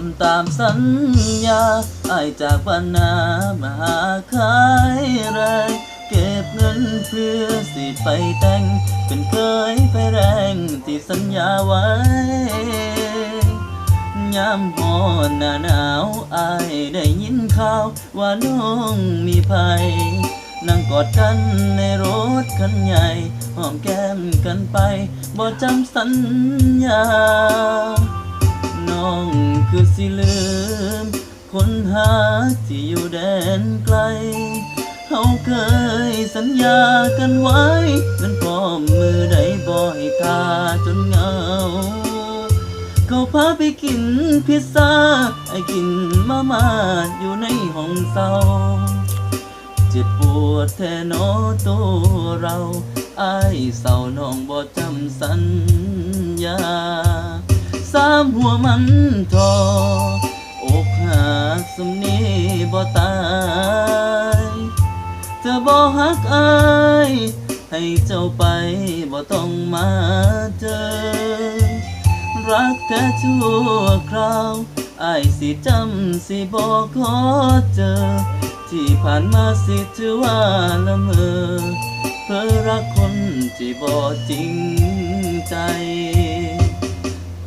ำตามสัญญาไอจากบ้านนามาหาขายแรงเก็บเงินเพื่อสิไปแต่ง เป็นเคยไปแรงที่สัญญาไว้ยามหอนหน้าหนาวอายได้ยินข่าว ว่าน้องมีภัยนั่งกอดกันในรถคันใหญ่ หอมแก้มกันไปบ่จำสัญญา หาที่อยู่แดนไกลเขาเคยสัญญากันไว้นั้นพร้อมมือใดบ่ให้ทาจนเหงา เขาพาไปกินพิซซ่าไอ้กินมาม่าอยู่ในห้องเศร้าเจ็บปวดแท้นอตัวเราไอ้ายเศร้าน้องบ่จำสัญญา สามหัวมันทอ สำนีบ่ตายเธอบ่ฮักอายให้เจ้าไปบ่ต้องมาเจอ รักแท้ชั่วคราวอายสิจำสิบ่ขอเจอ ที่ผ่านมาสิถือว่าละเมอเพื่อรักคนที่บ่จริงใจ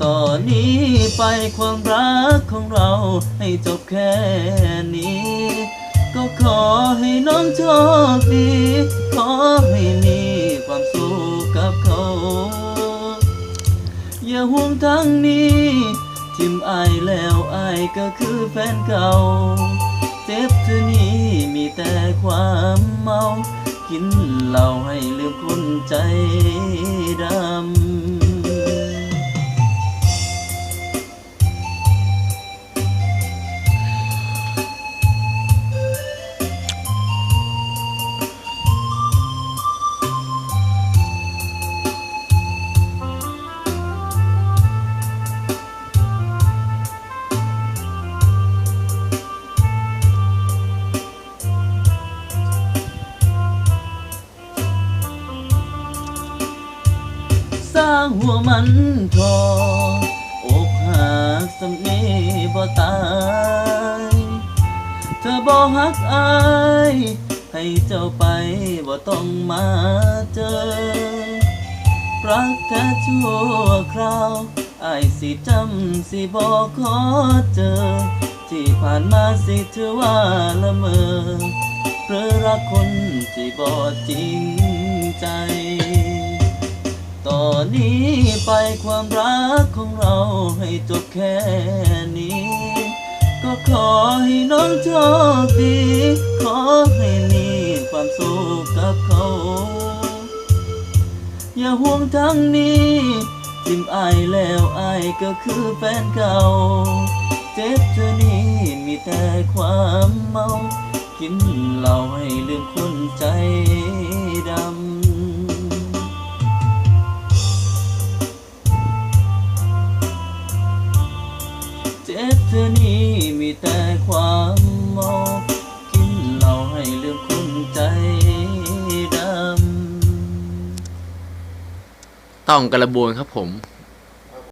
ต่อนนี้ไปความรักของเราให้จบแค่นี้ ก็ขอให้น้องโชคดี ขอให้มีความสุขกับเขา อย่าห่วงทางนี้ ทิมอายแล้วอายก็คือแฟนเก่า เจ็บเธอนี้มีแต่ความเมา กินเหล้าให้ลืมคนใจดำ หัวมันทออกหักสำเนบ่ตายเธอบ่ฮักอายให้เจ้าไปบ่ต้องมาเจอรักแท้ชั่วคราวอายสิจำสิบ่ขอเจอ ที่ผ่านมาสิถือว่าละเมอเพราะรักคนที่บ่จริงใจ ต่อนนี้ไปความรักของเราให้จบแค่นี้ ก็ขอให้น้องโชคดี ขอให้มีความสุขกับเขา อย่าห่วงทางนี้ทิมอายแล้วอายก็คือแฟนเก่า เจ็บเธอนี้มีแต่ความเมา กินเหล้าให้ลืมคนใจดำ จ็บเธอนี้มีแต่ความเมากินเหล้าให้ลืมคุณใจดำ ต้องกระบวนครับผม